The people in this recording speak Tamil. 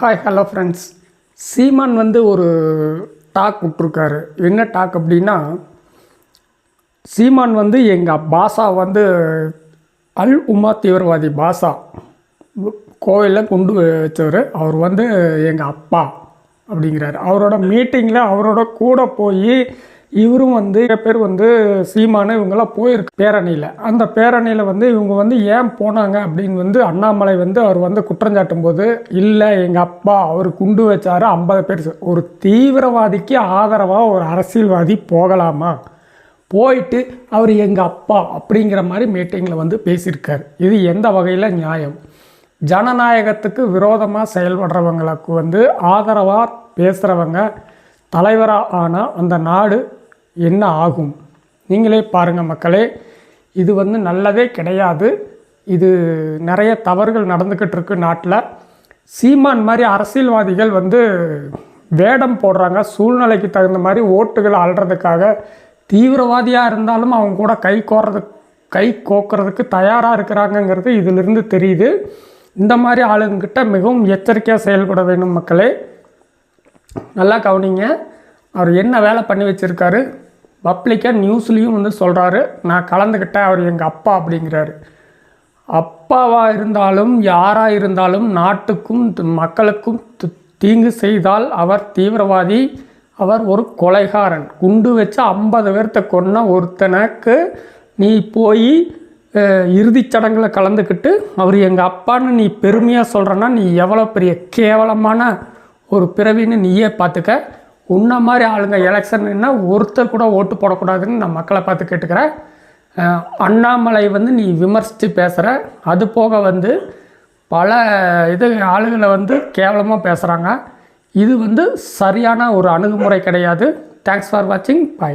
ஹாய் ஹலோ ஃப்ரெண்ட்ஸ் சீமான் வந்து ஒரு டாக் விட்ருக்காரு என்ன டாக் அப்படின்னா சீமான் வந்து எங்கள் பாஷா வந்து அல் உமா தீவிரவாதி பாஷா. கோவிலில் கொண்டு வச்சவர். அவர் வந்து எங்கள் அப்பா அப்படிங்கிறாரு. அவரோட மீட்டிங்கில் அவரோட கூட போய் இவரும் வந்து பேர் வந்து சீமானு இவங்கெல்லாம் போயிருக்கு பேரணியில். அந்த பேரணியில் வந்து இவங்க வந்து ஏன் போனாங்க அப்படின்னு வந்து அண்ணாமலை வந்து அவர் வந்து குற்றஞ்சாட்டும் போது இல்லை எங்கள் அப்பா அவர் குண்டு வச்சாரு ஐம்பது பேர் ஒரு தீவிரவாதிக்கு ஆதரவாக ஒரு அரசியல்வாதி போகலாமா? போயிட்டு அவர் எங்கள் அப்பா அப்படிங்கிற மாதிரி மீட்டிங்கில் வந்து பேசியிருக்கார். இது எந்த வகையில் நியாயம்? ஜனநாயகத்துக்கு விரோதமாக செயல்படுறவங்களுக்கு வந்து ஆதரவாக பேசுகிறவங்க தலைவராக ஆனால் அந்த நாடு என்ன ஆகும்? நீங்களே பாருங்கள் மக்களே இது வந்து நல்லதே கிடையாது. இது நிறைய தவறுகள் நடந்துக்கிட்டு இருக்கு நாட்டில். சீமான் மாதிரி அரசியல்வாதிகள் வந்து வேடம் போடுறாங்க சூழ்நிலைக்கு தகுந்த மாதிரி ஓட்டுகள் அல்றதுக்காக தீவிரவாதியாக இருந்தாலும் அவங்க கூட கை கோர்றது கை கோக்கிறதுக்கு தயாராக இருக்கிறாங்கங்கிறது இதிலிருந்து தெரியுது. இந்த மாதிரி ஆளுங்கிட்ட மிகவும் எச்சரிக்கையாக செயல்பட வேண்டும் மக்களே. நல்லா கவனிங்க. அவர் என்ன வேலை பண்ணி வச்சுருக்காரு? பப்ளிக்காக நியூஸ்லேயும் வந்து சொல்கிறாரு நான் கலந்துக்கிட்டேன் அவர் எங்கள் அப்பா அப்படிங்கிறாரு. அப்பாவாக இருந்தாலும் யாராக இருந்தாலும் நாட்டுக்கும் மக்களுக்கும் தீங்கு செய்தால் அவர் தீவிரவாதி அவர் ஒரு கொலைகாரன். குண்டு வச்சு ஐம்பது பேர்த்த கொன்ன ஒருத்தனுக்கு நீ போய் இறுதிச் சடங்குல கலந்துக்கிட்டு அவர் எங்கள் அப்பான்னு நீ பெருமையாக சொல்கிறன்னா நீ எவ்வளோ பெரிய கேவலமான ஒரு பிறவின்னு நீயே பார்த்துக்க உன்ன மாதிரி ஆளுங்க எலெக்ஷன்னா ஒருத்தர் கூட ஓட்டு போடக்கூடாதுன்னு நான் மக்களை பார்த்து கேட்டுக்கிறேன். அண்ணாமலை வந்து நீ விமர்சித்து பேசுகிற அது போக வந்து பல இது ஆளுகளை வந்து கேவலமாக பேசுகிறாங்க இது வந்து சரியான ஒரு அணுகுமுறை கிடையாது. தேங்க்ஸ் ஃபார் வாட்சிங் பாய்